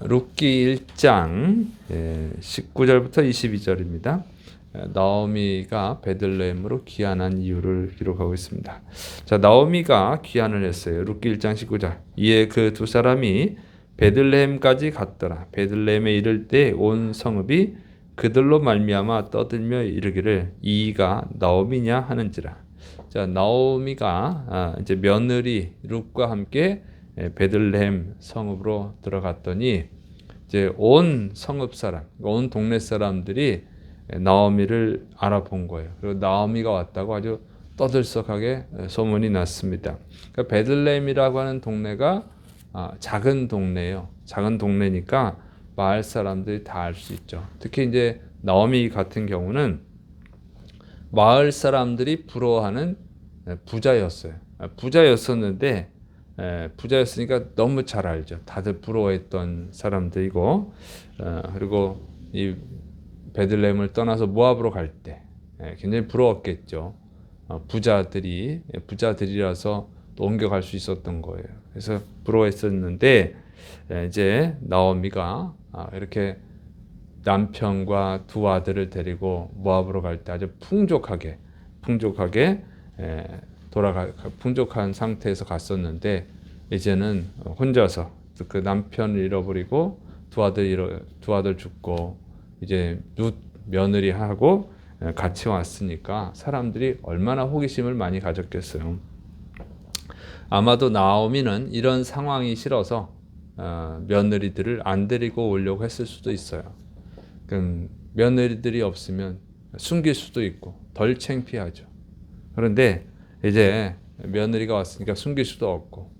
룻기 1장 19절부터 22절입니다. 나오미가 베들레헴으로 귀환한 이유를 기록하고 있습니다. 자, 나오미가 귀환을 했어요. 룻기 1장 19절. 이에 그 두 사람이 베들레헴까지 갔더라. 베들레헴에 이를 때 온 성읍이 그들로 말미암아 떠들며 이르기를 이가 나오미냐 하는지라. 자, 나오미가 아, 이제 며느리 룻과 함께 베들레헴 성읍으로 들어갔더니 이제 온 성읍 사람, 온 동네 사람들이 나오미를 알아본 거예요. 그리고 나오미가 왔다고 아주 떠들썩하게 소문이 났습니다. 그러니까 베들레헴이라고 하는 동네가 아, 작은 동네예요. 작은 동네니까 마을 사람들이 다 알 수 있죠. 특히 이제 나오미 같은 경우는 마을 사람들이 부러워하는 부자였어요. 아, 부자였었는데 부자였으니까 너무 잘 알죠. 다들 부러워했던 사람들이고 어, 그리고 이 베들레헴을 떠나서 모압으로 갈 때 굉장히 부러웠겠죠. 어, 부자들이 부자들이라서 또 옮겨갈 수 있었던 거예요. 그래서 부러워했었는데 이제 나오미가 아, 이렇게 남편과 두 아들을 데리고 모압으로 갈 때 아주 풍족하게 풍족하게 돌아가 풍족한 상태에서 갔었는데 이제는 혼자서 그 남편을 잃어버리고 두 아들 잃어 두 아들 죽고 이제 룻 며느리 하고 같이 왔으니까 사람들이 얼마나 호기심을 많이 가졌겠어요. 아마도 나오미는 이런 상황이 싫어서 어, 며느리들을 안 데리고 오려고 했을 수도 있어요. 그럼 며느리들이 없으면 숨길 수도 있고 덜 창피하죠. 그런데 이제 며느리가 왔으니까 숨길 수도 없고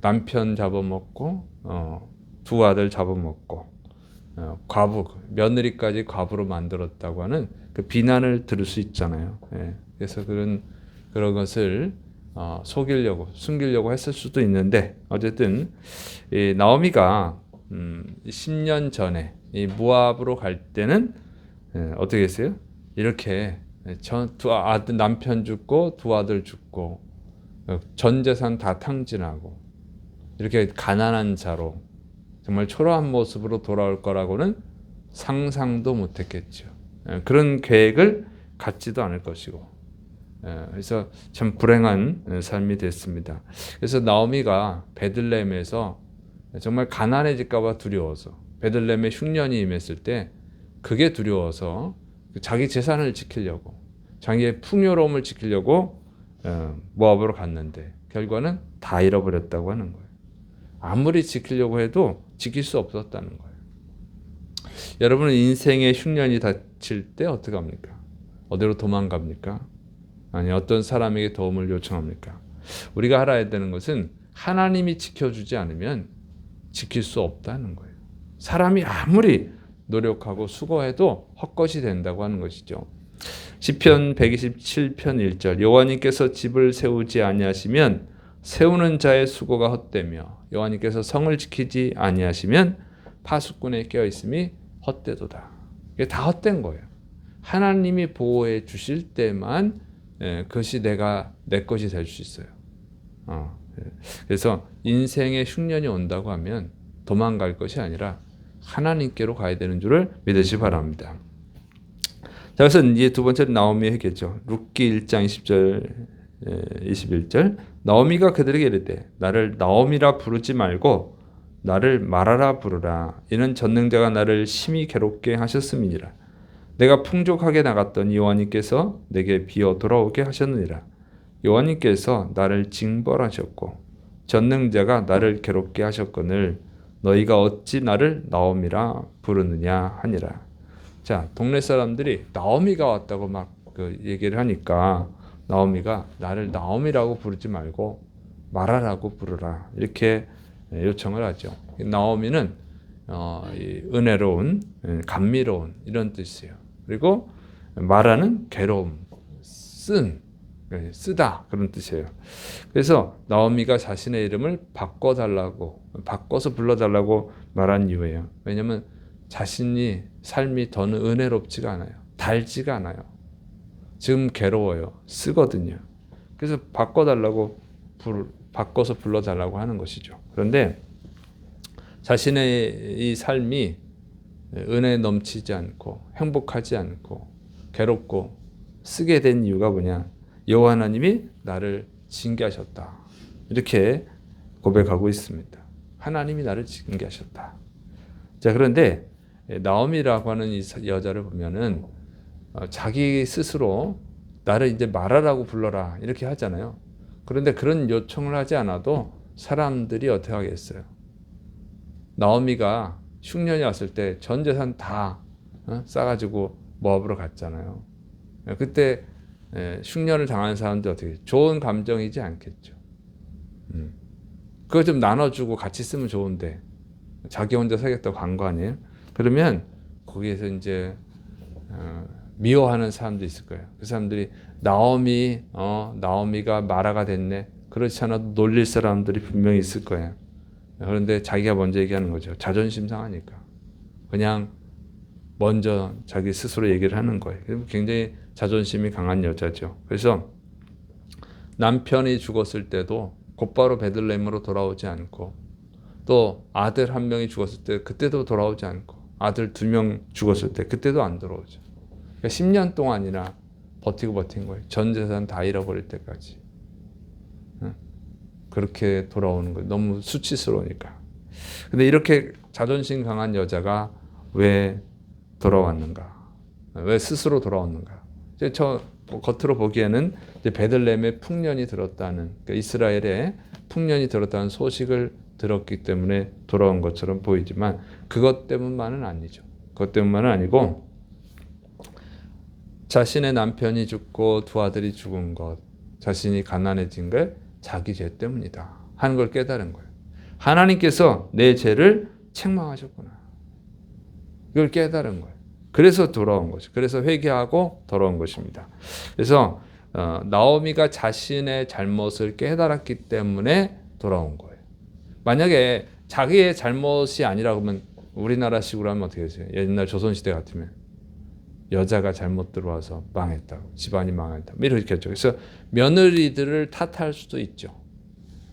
남편 잡아먹고 어, 두 아들 잡아먹고 어, 과부 며느리까지 과부로 만들었다고 하는 그 비난을 들을 수 있잖아요. 예, 그래서 그런 그런 것을 어, 속이려고 숨기려고 했을 수도 있는데 어쨌든 이 나오미가 음, 10년 전에 이 모압으로 갈 때는 예, 어떻게 했어요? 이렇게 두 아들 남편 죽고 두 아들 죽고 어, 전 재산 다 탕진하고 이렇게 가난한 자로 정말 초라한 모습으로 돌아올 거라고는 상상도 못했겠죠. 예, 그런 계획을 갖지도 않을 것이고 예, 그래서 참 불행한 삶이 됐습니다. 그래서 나오미가 베들레헴에서 정말 가난해질까봐 두려워서 베들레헴에 흉년이 임했을 때 그게 두려워서 자기 재산을 지키려고 자기의 풍요로움을 지키려고 어, 모압으로 갔는데 결과는 다 잃어버렸다고 하는 거예요. 아무리 지키려고 해도 지킬 수 없었다는 거예요. 여러분은 인생의 흉년이 닥칠 때 어떻게 합니까? 어디로 도망갑니까? 아니 어떤 사람에게 도움을 요청합니까? 우리가 알아야 되는 것은 하나님이 지켜주지 않으면 지킬 수 없다는 거예요. 사람이 아무리 노력하고 수고해도 헛것이 된다고 하는 것이죠. 시편 127편 1절 여호와님께서 집을 세우지 아니하시면 세우는 자의 수고가 헛되며 여호와님께서 성을 지키지 아니하시면 파수꾼에 껴 있음이 헛되도다. 이게 다 헛된 거예요. 하나님이 보호해 주실 때만 예, 그것이 내가 내 것이 될 수 있어요. 어, 예. 그래서 인생의 흉년이 온다고 하면 도망갈 것이 아니라 하나님께로 가야 되는 줄을 믿으시 바랍니다. 자, 그래서 이제 두 번째로 나오미 했겠죠. 룻기 1장 20절, 21절. 나오미가 그들에게 이르되 나를 나오미라 부르지 말고 나를 말하라 부르라. 이는 전능자가 나를 심히 괴롭게 하셨음이니라. 내가 풍족하게 나갔던 여호와님께서 내게 비어 돌아오게 하셨느니라. 여호와님께서 나를 징벌하셨고 전능자가 나를 괴롭게 하셨거늘 너희가 어찌 나를 나옴이라 부르느냐 하니라. 자, 동네 사람들이 나오미가 왔다고 막 그 얘기를 하니까 나오미가 나를 나오미라고 부르지 말고 말하라고 부르라 이렇게 요청을 하죠. 나오미는 어, 은혜로운, 감미로운 이런 뜻이에요. 그리고 말하는 괴로움, 쓴, 쓰다 그런 뜻이에요. 그래서 나오미가 자신의 이름을 바꿔달라고 바꿔서 불러달라고 말한 이유예요. 왜냐하면 자신이 삶이 더는 은혜롭지가 않아요. 달지가 않아요. 지금 괴로워요. 쓰거든요. 그래서 바꿔달라고 불, 바꿔서 불러달라고 하는 것이죠. 그런데 자신의 이 삶이 은혜 넘치지 않고 행복하지 않고 괴롭고 쓰게 된 이유가 뭐냐? 여호와 하나님이 나를 징계하셨다. 이렇게 고백하고 있습니다. 하나님이 나를 징계하셨다. 자, 그런데 나옴이라고 하는 이 여자를 보면은 어, 자기 스스로 나를 이제 말하라고 불러라 이렇게 하잖아요. 그런데 그런 요청을 하지 않아도 사람들이 어떻게 하겠어요? 나오미가 흉년이 왔을 때 전 재산 다 어? 싸가지고 모압으로 갔잖아요. 그때 예, 흉년을 당한 사람들 어떻게 좋은 감정이지 않겠죠. 음. 그거 좀 나눠주고 같이 쓰면 좋은데 자기 혼자 살겠다고 간거 아니에요? 그러면 거기에서 이제 어, 미워하는 사람도 있을 거예요. 그 사람들이 나오미 어 나오미가 마라가 됐네. 그렇지 않아도 놀릴 사람들이 분명히 있을 거예요. 그런데 자기가 먼저 얘기하는 거죠. 자존심 상하니까. 그냥 먼저 자기 스스로 얘기를 하는 거예요. 굉장히 자존심이 강한 여자죠. 그래서 남편이 죽었을 때도 곧바로 베들레헴으로 돌아오지 않고 또 아들 한 명이 죽었을 때 그때도 돌아오지 않고 아들 두 명 죽었을 때 그때도 안 돌아오죠. 그러니까 10년 동안이나 버티고 버틴 거예요. 전 재산 다 잃어버릴 때까지. 그렇게 돌아오는 거예요. 너무 수치스러우니까. 근데 이렇게 자존심 강한 여자가 왜 돌아왔는가? 왜 스스로 돌아왔는가? 저 겉으로 보기에는 베들레헴에 풍년이 들었다는 그러니까 이스라엘에 풍년이 들었다는 소식을 들었기 때문에 돌아온 것처럼 보이지만 그것 때문만은 아니죠. 그것 때문만은 아니고 자신의 남편이 죽고 두 아들이 죽은 것, 자신이 가난해진 게 자기 죄 때문이다. 하는 걸 깨달은 거예요. 하나님께서 내 죄를 책망하셨구나. 이걸 깨달은 거예요. 그래서 돌아온 거죠. 그래서 회개하고 돌아온 것입니다. 그래서 어, 나오미가 자신의 잘못을 깨달았기 때문에 돌아온 거예요. 만약에 자기의 잘못이 아니라 그러면 우리나라식으로 하면 어떻게 되세요? 옛날 조선시대 같으면 여자가 잘못 들어와서 망했다고 집안이 망했다 이렇게 했죠. 그래서 며느리들을 탓할 수도 있죠.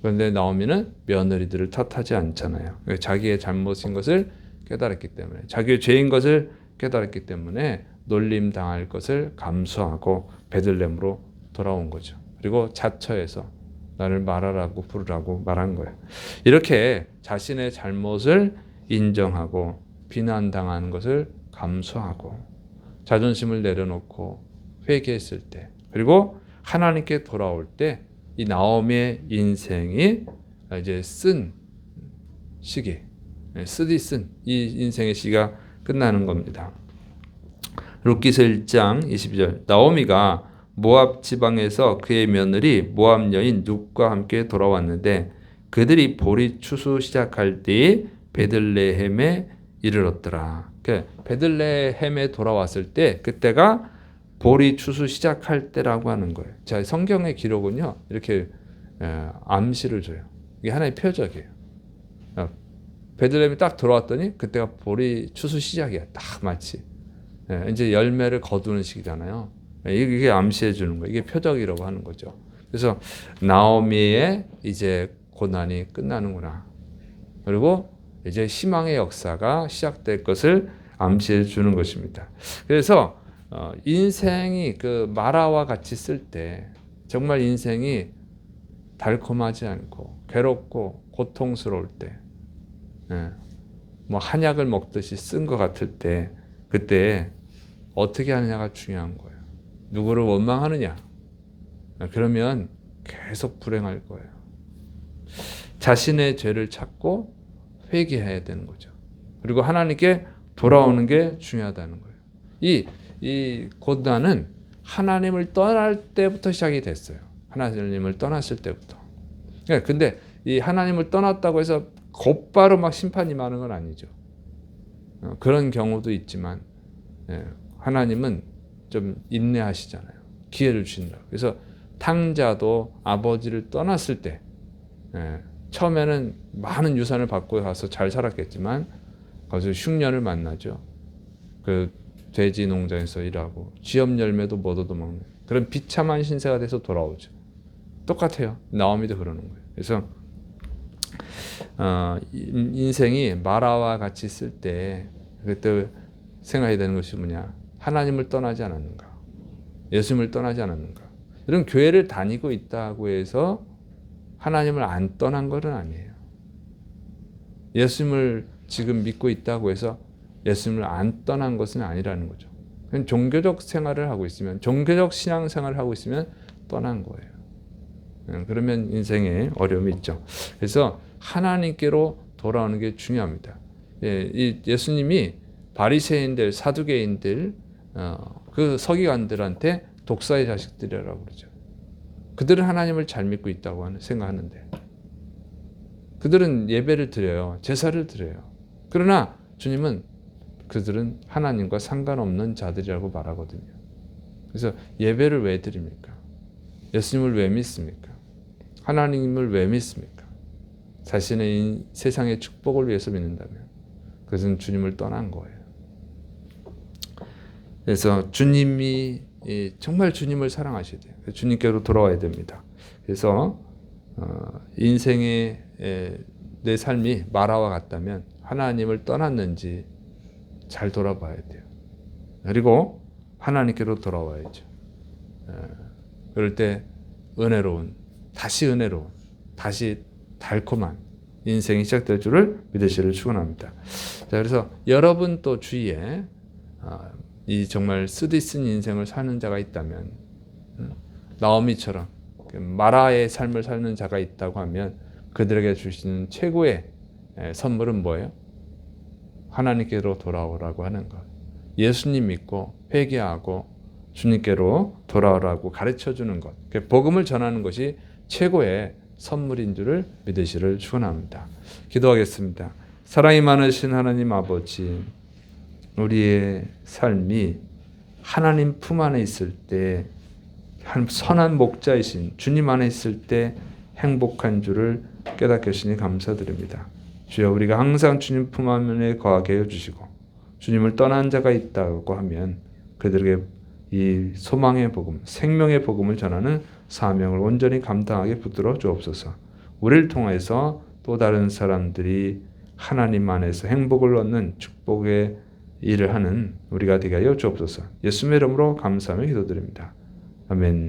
그런데 나오미는 며느리들을 탓하지 않잖아요. 자기의 잘못인 것을 깨달았기 때문에 자기의 죄인 것을 깨달았기 때문에 놀림 당할 것을 감수하고 베들렘으로 돌아온 거죠. 그리고 자처해서 나를 말하라고 부르라고 말한 거예요. 이렇게 자신의 잘못을 인정하고 비난당하는 것을 감수하고 자존심을 내려놓고 회개했을 때 그리고 하나님께 돌아올 때 이 나오미의 인생이 이제 쓴 시기 쓰디 쓴 이 인생의 시가 끝나는 겁니다. 룻기서 1장 22절 나오미가 모압 지방에서 그의 며느리 모압 여인 룻과 함께 돌아왔는데 그들이 보리 추수 시작할 때에 베들레헴에 이르렀더라. 그러니까 베들레헴에 돌아왔을 때 그때가 보리 추수 시작할 때라고 하는 거예요. 자, 성경의 기록은요. 이렇게 암시를 줘요. 이게 하나의 표적이에요. 어, 베들레헴이 딱 들어왔더니 그때가 보리 추수 시작이야. 딱 마치. 이제 열매를 거두는 시기잖아요. 이게 암시해 주는 거예요. 이게 표적이라고 하는 거죠. 그래서 나오미의 이제 고난이 끝나는구나. 그리고 이제 희망의 역사가 시작될 것을 암시해 주는 것입니다. 그래서 어, 인생이 그 마라와 같이 쓸 때 정말 인생이 달콤하지 않고 괴롭고 고통스러울 때, 예, 뭐 한약을 먹듯이 쓴 것 같을 때 그때 어떻게 하느냐가 중요한 거예요. 누구를 원망하느냐? 그러면 계속 불행할 거예요. 자신의 죄를 찾고 회개해야 되는 거죠. 그리고 하나님께 돌아오는 게 중요하다는 거예요. 이, 이 고난은 하나님을 떠날 때부터 시작이 됐어요. 하나님을 떠났을 때부터. 네, 근데 이 하나님을 떠났다고 해서 곧바로 막 심판이 많은 건 아니죠. 어, 그런 경우도 있지만, 예, 하나님은 좀 인내하시잖아요. 기회를 주신다. 그래서 탕자도 아버지를 떠났을 때, 예, 처음에는 많은 유산을 받고 가서 잘 살았겠지만 거기서 흉년을 만나죠. 그 돼지 농장에서 일하고 쥐업 열매도 못 얻어먹는 그런 비참한 신세가 돼서 돌아오죠. 똑같아요. 나오미도 그러는 거예요. 그래서 어, 인- 인생이 마라와 같이 있을 때 그때 생각해야 되는 것이 뭐냐? 하나님을 떠나지 않았는가? 예수님을 떠나지 않았는가? 이런 교회를 다니고 있다고 해서 하나님을 안 떠난 것은 아니에요. 예수님을 지금 믿고 있다고 해서 예수님을 안 떠난 것은 아니라는 거죠. 그냥 종교적 생활을 하고 있으면 종교적 신앙 생활을 하고 있으면 떠난 거예요. 음, 그러면 인생에 어려움이 있죠. 그래서 하나님께로 돌아오는 게 중요합니다. 예, 이 예수님이 바리새인들, 사두개인들, 어, 그 서기관들한테 독사의 자식들이라고 그러죠. 그들은 하나님을 잘 믿고 있다고 하는, 생각하는데 그들은 예배를 드려요, 제사를 드려요. 그러나 주님은 그들은 하나님과 상관없는 자들이라고 말하거든요. 그래서 예배를 왜 드립니까? 예수님을 왜 믿습니까? 하나님을 왜 믿습니까? 자신의 인- 세상의 축복을 위해서 믿는다면 그것은 주님을 떠난 거예요. 그래서 주님이 이, 정말 주님을 사랑하셔야 돼요. 주님께로 돌아와야 됩니다. 그래서 어, 인생의 에, 내 삶이 마라와 같다면 하나님을 떠났는지 잘 돌아봐야 돼요. 그리고 하나님께로 돌아와야죠. 에, 그럴 때 은혜로운 다시 은혜로운 다시 달콤한 인생이 시작될 줄을 믿으시를 축원합니다. 자, 그래서 여러분 또 주위에 아, 이 정말 쓰디쓴 인생을 사는 자가 있다면 음, 나오미처럼 그 마라의 삶을 사는 자가 있다고 하면 그들에게 주시는 최고의 에, 선물은 뭐예요? 하나님께로 돌아오라고 하는 것. 예수님 믿고 회개하고 주님께로 돌아오라고 가르쳐 주는 것. 그 복음을 전하는 것이 최고의 선물인 줄을 믿으시를 축원합니다. 기도하겠습니다. 사랑이 많으신 하나님 아버지, 우리의 삶이 하나님 품 안에 있을 때한 선한 목자이신 주님 안에 있을 때 행복한 줄을 깨닫게 하시니 감사드립니다. 주여 우리가 항상 주님 품 안에 거하게 해 주시고 주님을 떠난 자가 있다고 하면 그들에게 이 소망의 복음, 생명의 복음을 전하는 사명을 온전히 감당하게 붙들어 주옵소서. 우리를 통해서 또 다른 사람들이 하나님 안에서 행복을 얻는 축복의 일을 하는 우리가 되게 하여 주옵소서. 예수님의 이름으로 감사하며 기도드립니다. 아멘.